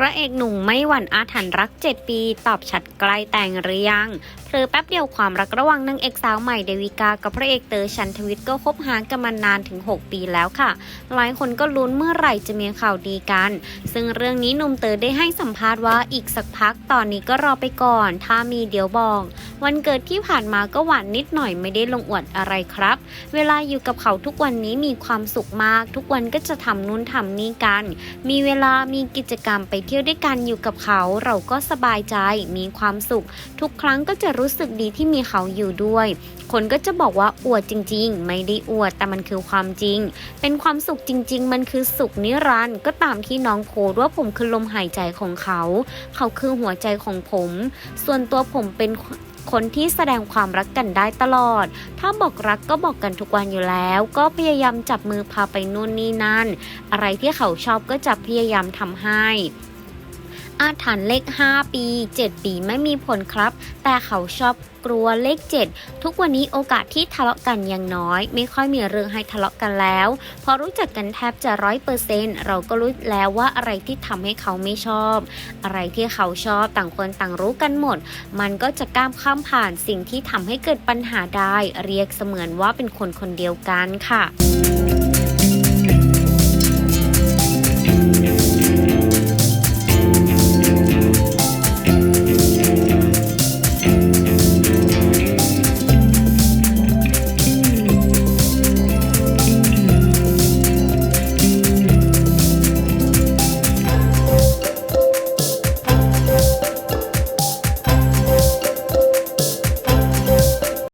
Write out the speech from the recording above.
ระเอกหนุ่มไม่หวั่นอาถรรพ์รัก 7 ปี ตอบชัดใกล้แต่งหรือยังเพลอแป๊บเดียวความรักระหว่างนางเอกสาวใหม่เดวิกา กับพระเอกเต๋อชันทวิทย์ก็คบหากันมานานถึง 6 ปีแล้วค่ะ หลายคนก็ลุ้นเมื่อไหร่จะมีข่าวดีกัน ซึ่งเรื่องนี้หนุ่มเต๋อได้ให้สัมภาษณ์ว่าอีกสักพักตอนนี้ก็รอไปก่อน ถ้ามีเดี๋ยวบอก วันเกิดที่ผ่านมาก็หวานนิดหน่อยไม่ได้ลงอวดอะไรครับ เวลาอยู่กับเขาทุกวันนี้มีความสุขมาก ทุกวันก็จะทำนู่นทำนี่กัน มีเวลามีกิจกรรมไปเที่ยวด้วยกันอยู่กับเขา เราก็สบายใจมีความสุข ทุกครั้งก็จะรู้สึกดีที่มีเขาอยู่ด้วย คนก็จะบอกว่าอวดจริง ๆ ไม่ได้อวดแต่มันคือความจริง เป็นความสุขจริง ๆ มันคือสุขนิรันดร์ก็ตามที่น้องโพสต์ว่าผมคือลมหายใจของเขา เขาคือหัวใจของผม ส่วนตัวผมเป็นคนที่แสดงความรักกันได้ตลอด ถ้าบอกรักก็บอกกันทุกวันอยู่แล้ว ก็พยายามจับมือพาไปนู่นนี่นั่น อะไรที่เขาชอบก็จะพยายามทำให้ อาถรรพ์เลข 5 ปี 7 ปีไม่มีผลครับ แต่เขาชอบกลัวเลข 7 ทุกวันนี้โอกาสที่ทะเลาะกันยังน้อย ไม่ค่อยมีเรื่องให้ทะเลาะกันแล้วพอรู้จักกันแทบจะร้อยเปอร์เซนต์เราก็รู้แล้วว่าอะไรที่ทำให้เขาไม่ชอบ อะไรที่เขาชอบต่างคนต่างรู้กันหมด มันก็จะก้ามข้ามผ่านสิ่งที่ทำให้เกิดปัญหาได้ เรียกเสมือนว่าเป็นคนคนเดียวกันค่ะ